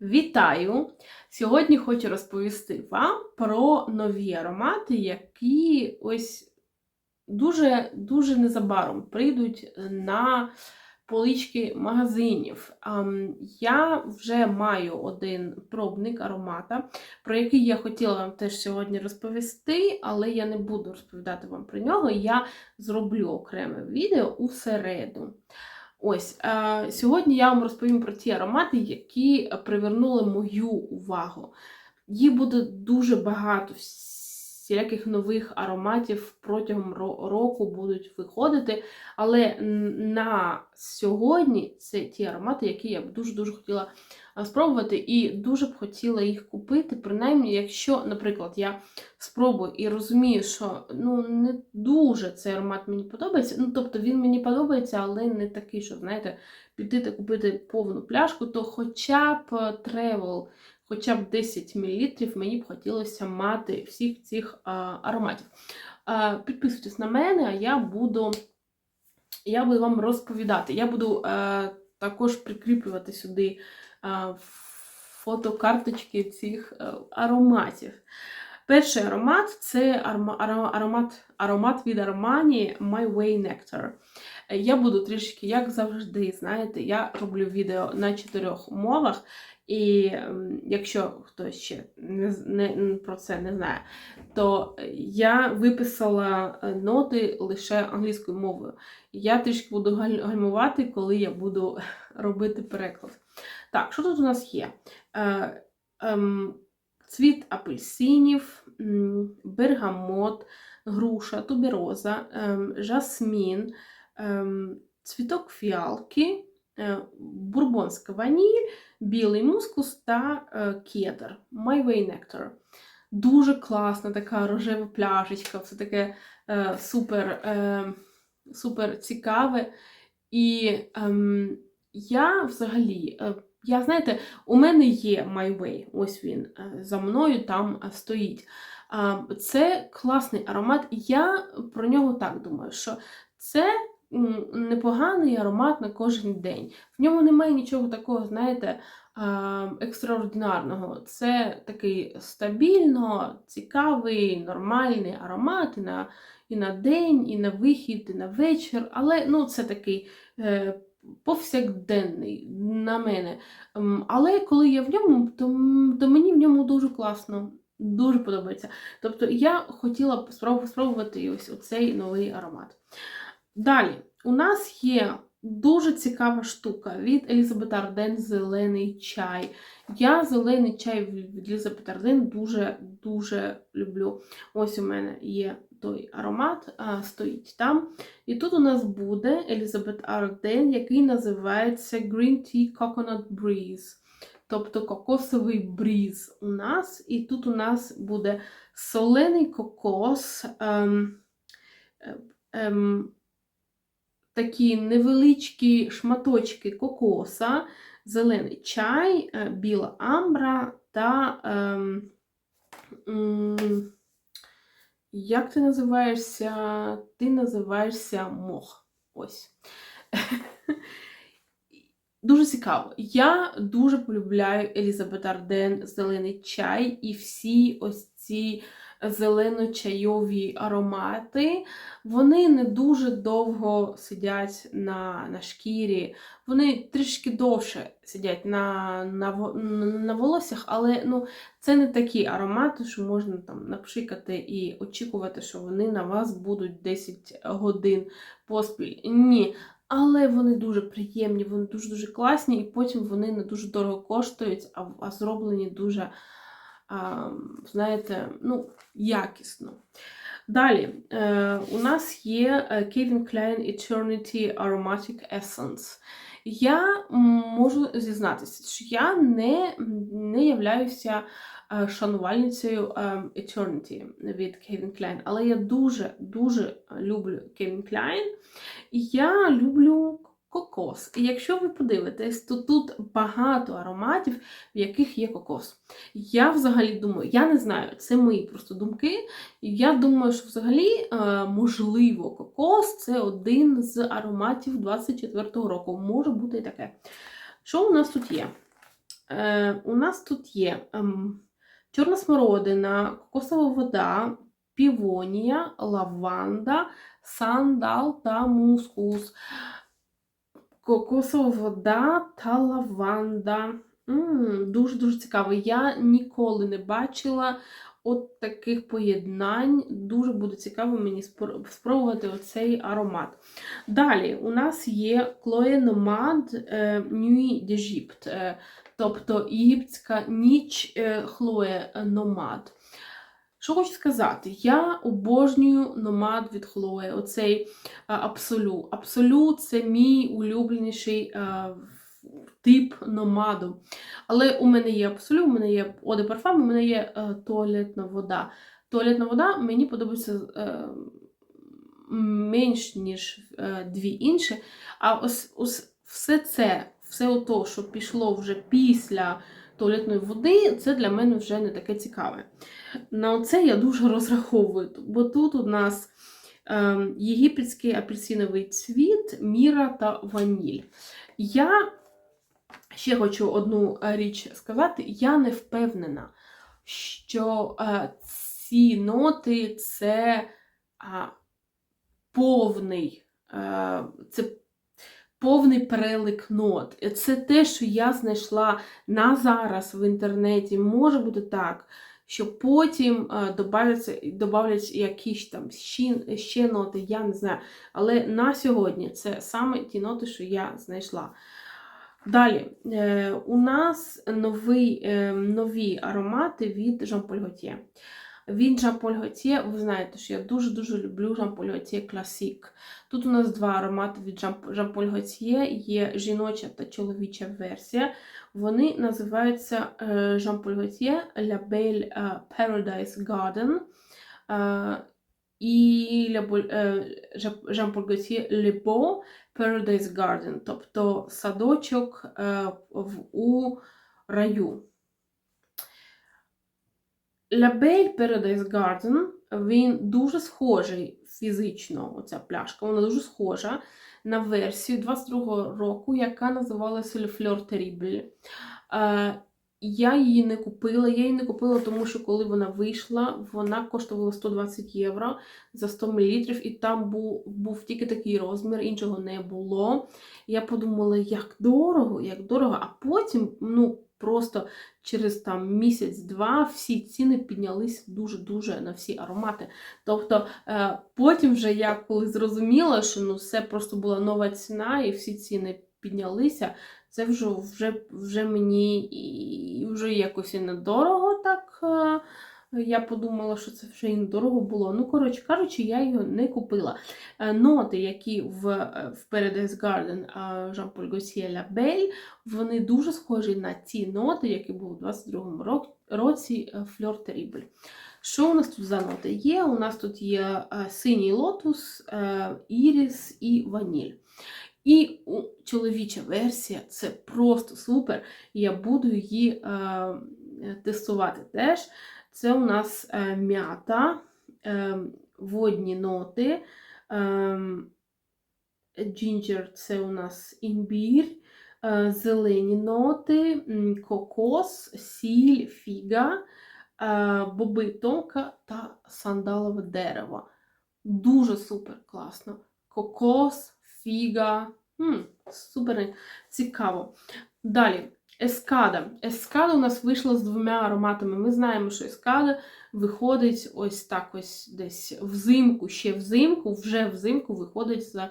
Вітаю! Сьогодні хочу розповісти вам про нові аромати, які ось дуже дуже незабаром прийдуть на полички магазинів. Я вже маю один пробник аромата, про який я хотіла вам теж сьогодні розповісти, але я не буду розповідати вам про нього. Я зроблю окреме відео у середу. Ось е, сьогодні я вам розповім про ті аромати, які привернули мою увагу. Їх буде дуже багато всіляких нових ароматів протягом року будуть виходити. Але на сьогодні це ті аромати, які я б дуже-дуже хотіла спробувати, і дуже б хотіла їх купити. Принаймні, якщо, наприклад, я спробую і розумію, що ну не дуже цей аромат мені подобається. Ну, тобто він мені подобається, але не такий, що, знаєте, піти та купити повну пляшку, то хоча б тревел, хоча б 10 мл мені б хотілося мати всіх цих ароматів. Підписуйтесь на мене, а я буду, я буду вам розповідати. Я буду а, також прикріплювати сюди а, фотокарточки цих а, ароматів. Перший аромат це арома- аромат, аромат від Armani My Way Nectar. Е, Я буду трішки, як завжди, знаєте, я роблю відео на чотирьох мовах, і ем, якщо хтось ще не, не, про це не знає, то я виписала е, ноти лише англійською мовою. Я трішки буду гальмувати, коли я буду робити переклад. Так, що тут у нас є? Е, ем, цвіт апельсинів, бергамот, груша, тубероза, ем, жасмін, цвіток фіалки, е, бурбонська ваніль, білий мускус та е, кедр. My Way Nectar. Дуже класна така рожева пляшечка, все таке е, супер, е, супер цікаве. І ем, я взагалі, е, я знаєте, у мене є My Way, ось він за мною там стоїть. Це класний аромат. Я про нього так думаю, що це непоганий аромат на кожен день. В ньому немає нічого такого, знаєте, екстраординарного. Це такий стабільно, цікавий, нормальний аромат і на, і на день, і на вихід, і на вечір. Але ну, це такий. е, Повсякденний на мене. Але коли я в ньому, то, то мені в ньому дуже класно, дуже подобається. Тобто я хотіла б спробувати ось оцей новий аромат. Далі, у нас є дуже цікава штука від Елізабет Арден Зелений чай. Я зелений чай від Елізабет Арден дуже-дуже люблю. Ось у мене є той аромат, а, стоїть там. І тут у нас буде Елізабет Арден, який називається Green Tea Coconut Breeze. Тобто кокосовий бріз у нас. І тут у нас буде солений кокос, ем, ем, такі невеличкі шматочки кокоса, зелений чай, е, біла амбра та. Ем, як ти називаєшся? Ти називаєшся мох. Ось. Дуже цікаво. Я дуже полюбляю Елізабет Арден зелений чай і всі ось ці зелено-чайові аромати. Вони не дуже довго сидять на, на шкірі, вони трішки довше сидять на, на, на волоссях, але ну, це не такі аромати, що можна там напшикати і очікувати, що вони на вас будуть 10 годин поспіль. Ні. Але вони дуже приємні, вони дуже-дуже класні, і потім вони не дуже дорого коштують, а, а зроблені дуже, знаєте, ну, якісно. Далі, е, у нас є е, Calvin Klein Eternity Aromatic Essence. Я можу зізнатися, що я не, не являюся е, шанувальницею е, Eternity від Calvin Klein, але я дуже-дуже люблю Calvin Klein. І я люблю кокос. І якщо ви подивитесь, то тут багато ароматів, в яких є кокос. Я взагалі думаю, я не знаю, це мої просто думки. Я думаю, що взагалі, е, можливо, кокос це один з ароматів 24-го року. Може бути і таке. Що у нас тут є? Е, у нас тут є ем, чорна смородина, кокосова вода, півонія, лаванда, сандал та мускус. Кокосова вода та лаванда. Дуже-дуже цікаво. Я ніколи не бачила от таких поєднань. Дуже буде цікаво мені спробувати оцей аромат. Далі у нас є Chloe Nomad е, Nuit d'Egypte, е, тобто єгипетська ніч Хлоє Номад. Що хочу сказати, я обожнюю номад від Хлої, оцей абсолю. Абсолю це мій улюбленіший тип номаду. Але у мене є абсолю, у мене є оде парфам, у мене є а, туалетна вода. Туалетна вода мені подобається а, менш, ніж а, дві інші. А ось, ось все це, все ото, що пішло вже після туалетної води, це для мене вже не таке цікаве. На це я дуже розраховую, бо тут у нас е, єгипетський апельсиновий цвіт, міра та ваніль. Я ще хочу одну річ сказати: я не впевнена, що е, ці ноти це е, повний. Е, це повний перелик нот. Це те, що я знайшла на зараз в інтернеті. Може бути так, що потім додавлять якісь там ще, ще ноти, я не знаю. Але на сьогодні це саме ті ноти, що я знайшла. Далі, е, у нас новий, е, нові аромати від Jean Paul Gaultier. Від Жан-Поль Готьє, ви знаєте, що я дуже-дуже люблю Жан-Поль Готьє Класік. Тут у нас два аромати від Жан-Поль Готьє, є жіноча та чоловіча версія. Вони називаються Жан-Поль Готьє La Belle Paradise Garden і Жан-Поль Готьє Le Beau Paradise Garden, тобто садочок у раю. Label Paradise Garden, він дуже схожий фізично, оця пляшка, вона дуже схожа на версію 22-го року, яка називалася Le Fleur Terrible. Я її не купила. Я її не купила, тому що коли вона вийшла, вона коштувала 120 євро за 100 мл, і там був був тільки такий розмір, іншого не було. Я подумала, як дорого, як дорого, а потім, ну, просто через там місяць-два всі ціни піднялись дуже-дуже на всі аромати. Тобто е, потім вже я коли зрозуміла, що ну, це просто була нова ціна, і всі ціни піднялися, це вже вже, вже мені і вже якось і недорого так. Е, я подумала, що це вже і недорого було. Ну, коротше кажучи, я його не купила. Е, ноти, які в в Paradise Garden Jean-Paul Gaultier La Belle, вони дуже схожі на ті ноти, які були у 22-му році е, Fleur Terrible. Що у нас тут за ноти є? У нас тут є синій лотус, іріс і ваніль. І чоловіча версія це просто супер. Я буду її е, тестувати теж. Це у нас е, м'ята, е, водні ноти. Джинджер це у нас імбір, е, зелені ноти, кокос, сіль, фіга, боби тонка та сандалове дерево. Дуже супер класно. Кокос, фіга. М, Супер цікаво. Далі. Ескада. Ескада у нас вийшла з двома ароматами. Ми знаємо, що ескада виходить ось так ось десь взимку, ще взимку, вже взимку виходить за е,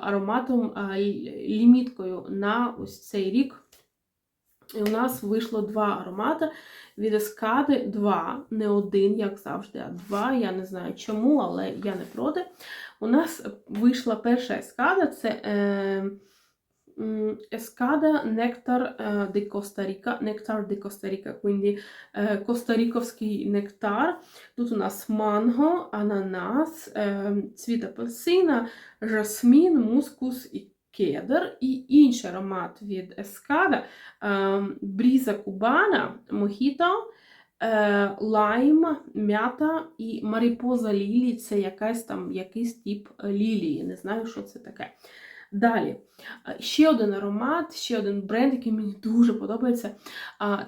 ароматом е, ліміткою на ось цей рік. І у нас вийшло два аромати. Від ескади два, не один, як завжди, а два. Я не знаю чому, але я не проти. У нас вийшла перша ескада це. Е, Escada Nectar di Costa Rica, Nectar di Costa Rica, quindi eh, костаріковський нектар. Тут у нас манго, ананас, е, цвіт апельсина, жасмін, мускус і кедр. І інший аромат від Ескада, е, бріза кубана, мохіто, е, лайм, м'ята і маріпоза лілії це якась там, якийсь тип лілії. Не знаю, що це таке. Далі, ще один аромат, ще один бренд, який мені дуже подобається.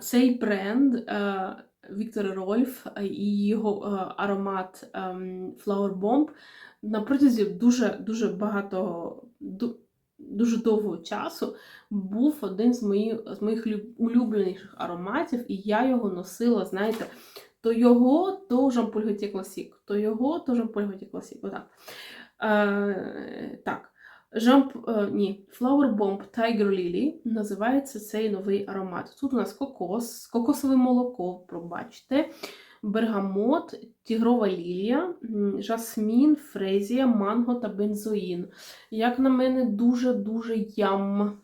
Цей бренд е, Віктор Рольф е, і його е, аромат ем, Flower Bomb на протязі дуже дуже багато дуже довгого часу був один з моїх, з моїх улюбленіших ароматів, і я його носила, знаєте, то його, то Жан-Поль Готє Класік, то його, то Жан-Поль Готє Класік. Отак. Е, так. Жамп, е, ні, Flower Bomb Tiger Lily називається цей новий аромат. Тут у нас кокос, кокосове молоко, пробачте, бергамот, тігрова лілія, жасмін, фрезія, манго та бензоїн. Як на мене, дуже-дуже ям.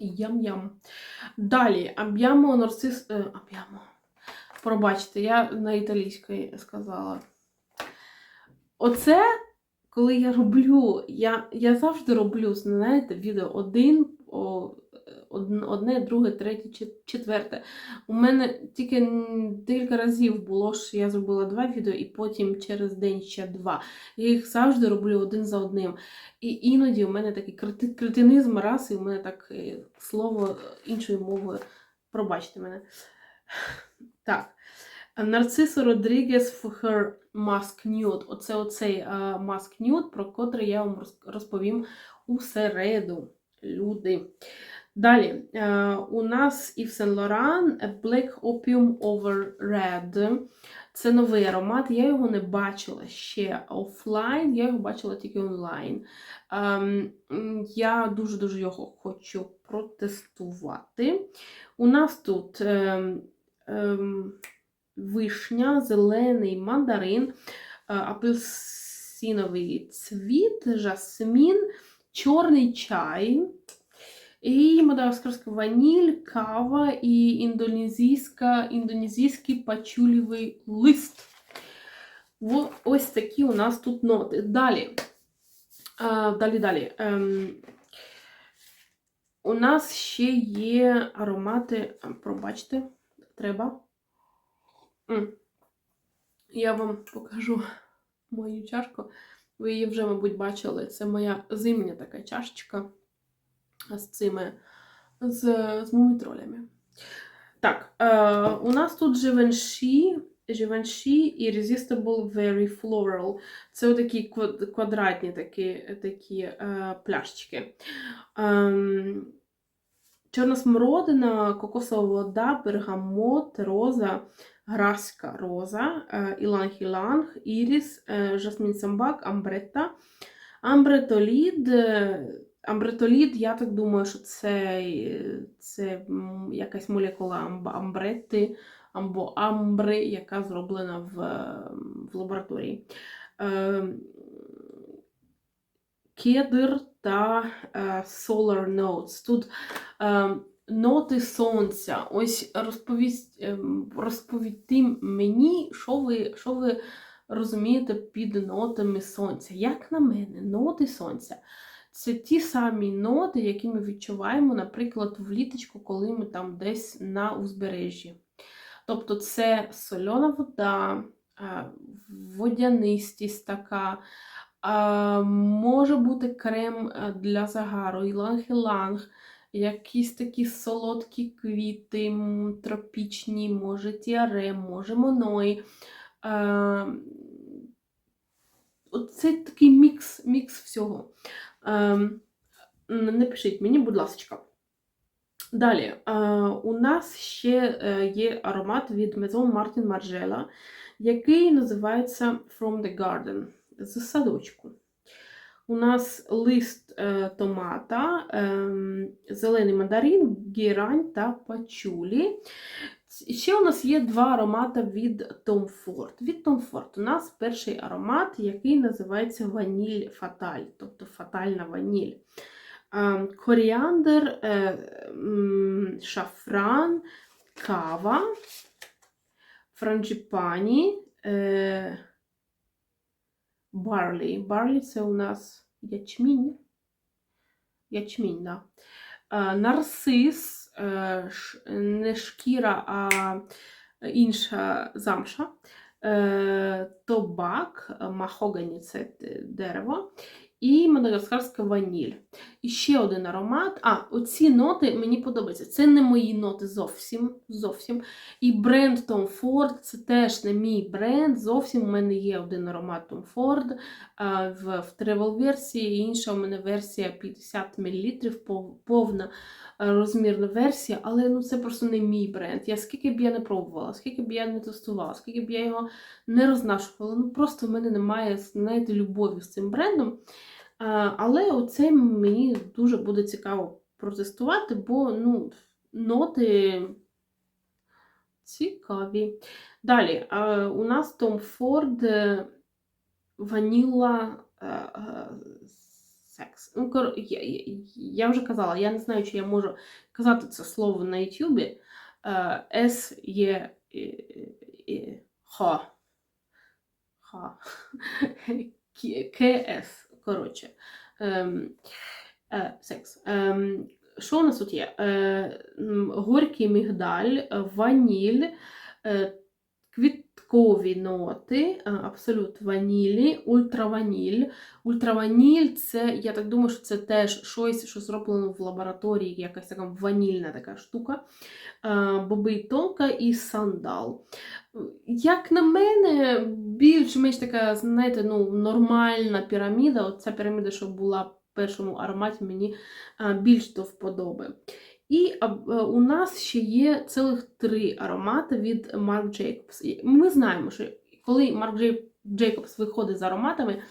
Ям-ям. Далі, аб'ямо нарцис. Е, аб'ямо. Пробачте, я на італійській сказала. Оце коли я роблю, я, я завжди роблю, знаєте, відео один, одне, друге, третє, чет- четверте. У мене тільки декілька разів було, що я зробила два відео, і потім через день ще два. Я їх завжди роблю один за одним. І іноді у мене такий кретинизм раз, і у мене так е, слово іншою мовою. Пробачте мене. Так. Нарцисо Родрігес for her Mask Nude. Оце оцей е, Mask Nude, про котрий я вам розповім у середу. Люди. Далі, е, у нас Yves Saint Laurent Black Opium Over Red. Це новий аромат. Я його не бачила ще офлайн, я його бачила тільки онлайн. Ем, я дуже-дуже його хочу протестувати. У нас тут ем, ем, вишня, зелений мандарин, е, апельсиновий цвіт, жасмін, чорний чай. І мадагаскарська ваніль, кава і індонезійська, індонезійський пачулівий лист. Ось такі у нас тут ноти. Далі. А, далі, далі. Ем, у нас ще є аромати. Пробачте, треба. Я вам покажу мою чашку. Ви її вже, мабуть, бачили. Це моя зимня така чашечка з цими з, з мумітролями. Так, е, у нас тут Givenchy, Givenchy Irresistible Very Floral. Це отакі квадратні такі, такі е, пляшечки. Ем, чорна смородина, кокосова вода, бергамот, роза, граська роза, е, іланг-іланг, іріс, е, жасмін самбак, амбретта, амбретолід. е, Амбретолід, я так думаю, що це, це якась молекула амб- амбретти або амбри, яка зроблена в, в лабораторії. Е, Кедр та е, Solar Notes. Тут е, ноти сонця. Ось розповість, ем, розповідьте мені, що ви, що ви розумієте під нотами сонця. Як на мене, ноти сонця це ті самі ноти, які ми відчуваємо, наприклад, вліточку, коли ми там десь на узбережжі. Тобто це сольона вода, е, водянистість така, е, може бути крем е, для загару, іланг-іланг, якісь такі солодкі квіти, тропічні, може тіарем, може моной. Е, Оце такий мікс, мікс всього. Ем, м, Не пишіть мені, будь ласка. Далі, е, у нас ще е, є аромат від Maison Martin Margiela, який називається From the Garden з садочку. У нас лист е, томата, ем, зелений мандарин, гірань та пачулі. Ще у нас є два аромати від Tom Ford. Від Tom Ford у нас перший аромат, який називається ваніль фаталь, тобто фатальна ваніль. Ем, Коріандр, е, шафран, кава, франджіпані, е, барлі. Барлі це у нас ячмінь. Ячмінь, да. Е, нарцис, е, не шкіра, а інша замша. Е, тобак, махогані це дерево. і мадагаскарська ваніль. І ще один аромат. А, оці ноти мені подобаються. Це не мої ноти зовсім. зовсім. І бренд Tom Ford це теж не мій бренд. Зовсім у мене є один аромат Tom Ford в, в тревел-версії, інша у мене версія 50 мл, пов- повна е, розмірна версія, але ну, це просто не мій бренд. Я скільки б я не пробувала, скільки б я не тестувала, скільки б я його не рознашувала. Ну просто в мене немає знаєте, любові з цим брендом. А, Але оце мені дуже буде цікаво протестувати, бо ну, ноти цікаві. Далі, у нас Tom Ford е, Vanilla е, е, Sex. Ну, я, вже казала, я не знаю, чи я можу казати це слово на Ютубі. Е, С є е, е, Х. Х. КС. Коротше. Ем, е, секс. Ем, що у нас тут є? Е, горький мігдаль, ваніль, е, квіткові ноти, е, абсолют ванілі, ультраваніль. Ультраваніль це, я так думаю, що це теж щось, що зроблено в лабораторії, якась така ванільна така штука. Е, Боби тонка і сандал. Як на мене, більш-менш така, знаєте, ну, нормальна піраміда. Оця піраміда, що була в першому ароматі, мені більш до вподоби. І е, у нас ще є цілих три аромати від Marc Jacobs. Ми знаємо, що коли Marc Джей- Jacobs виходить з ароматами,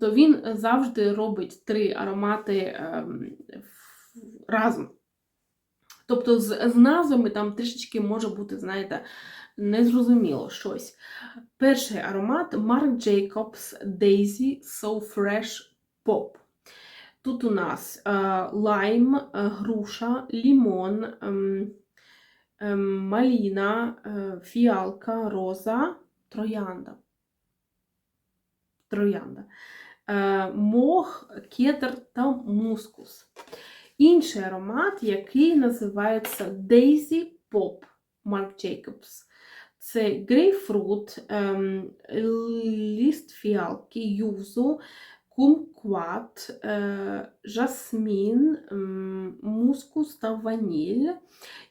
то він завжди робить три аромати ем, разом. Тобто з, з назвами там трішечки може бути, знаєте, незрозуміло щось. Перший аромат Marc Jacobs Daisy So Fresh Pop. Тут у нас е, лайм, е, груша, лімон, ем, ем, маліна, е, фіалка, роза, троянда. Троянда. Мох, кетр та мускус. Інший аромат, який називається Daisy Pop Marc Jacobs. Це грейпфрут, ем, ліст фіалки, юзу, кумкват, е, жасмін, мускус та ваніль.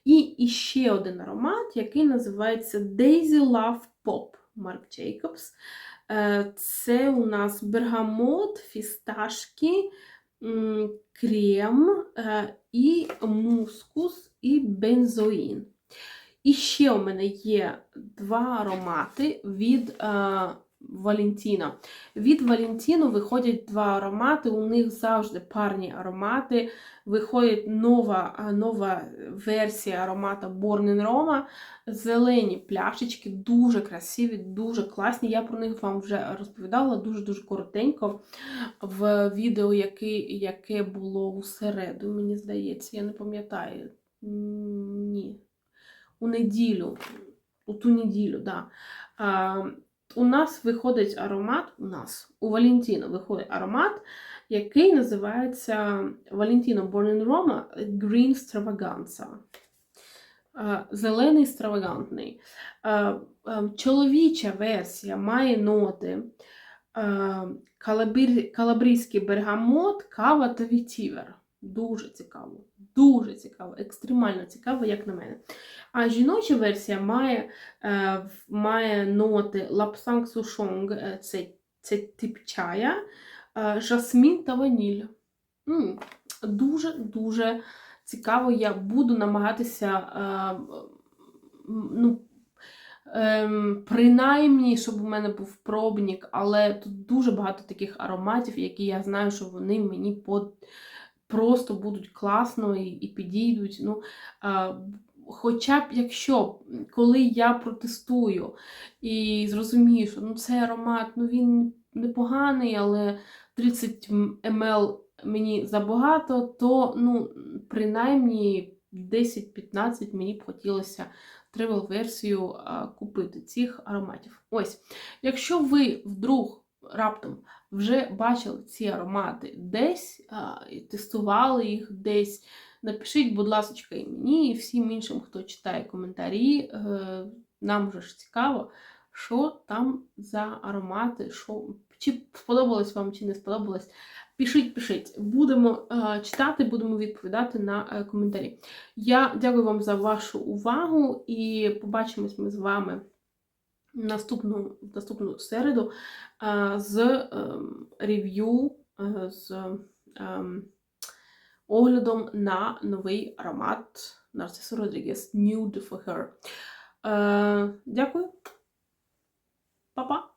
І іще один аромат, який називається Daisy Love Pop Marc Jacobs. Е, Це у нас бергамот, фісташки, крем е, і мускус, і бензоїн. І ще у мене є два аромати від Валентіна. Від Валентіну виходять два аромати, у них завжди парні аромати. Виходить нова, нова версія аромата Born in Roma. Зелені пляшечки, дуже красиві, дуже класні. Я про них вам вже розповідала дуже-дуже коротенько в відео, яке, яке було у середу, мені здається, я не пам'ятаю. Ні. У неділю, у ту неділю, да. У нас виходить аромат, у нас, у Валентіно виходить аромат, який називається Valentino Born in Roma Green Stravaganza. Зелений стравагантний. А, а, Чоловіча версія має ноти калабрійський бергамот, кава та вітівер. Дуже цікаво. Дуже цікаво, екстремально цікаво, як на мене. А жіноча версія має, е, має ноти лапсанг сушонг, е, це, це тип чая, е, жасмін та ваніль. Дуже-дуже цікаво. Я буду намагатися е, ну, ем, принаймні, щоб у мене був пробник, але тут дуже багато таких ароматів, які я знаю, що вони мені под... просто будуть класно і, і підійдуть. Ну, е, Хоча б якщо, коли я протестую і зрозумію, що ну, цей аромат ну, він непоганий, але 30 мл мені забагато, то ну, принаймні 10-15 мені б хотілося тревел-версію купити цих ароматів. Ось, якщо ви вдруг раптом вже бачили ці аромати десь, тестували їх десь. Напишіть, будь ласка, і мені, і всім іншим, хто читає коментарі. Е, Нам вже ж цікаво, що там за аромати, що, чи сподобалось вам, чи не сподобалось. Пишіть, пишіть. Будемо е, читати, будемо відповідати на е, коментарі. Я дякую вам за вашу увагу і побачимось ми з вами наступну, наступну середу з ем, рев'ю, е, з ем, оглядом на новий аромат Нарцису Родрігес Nude for Her. Е, дякую. Па-па!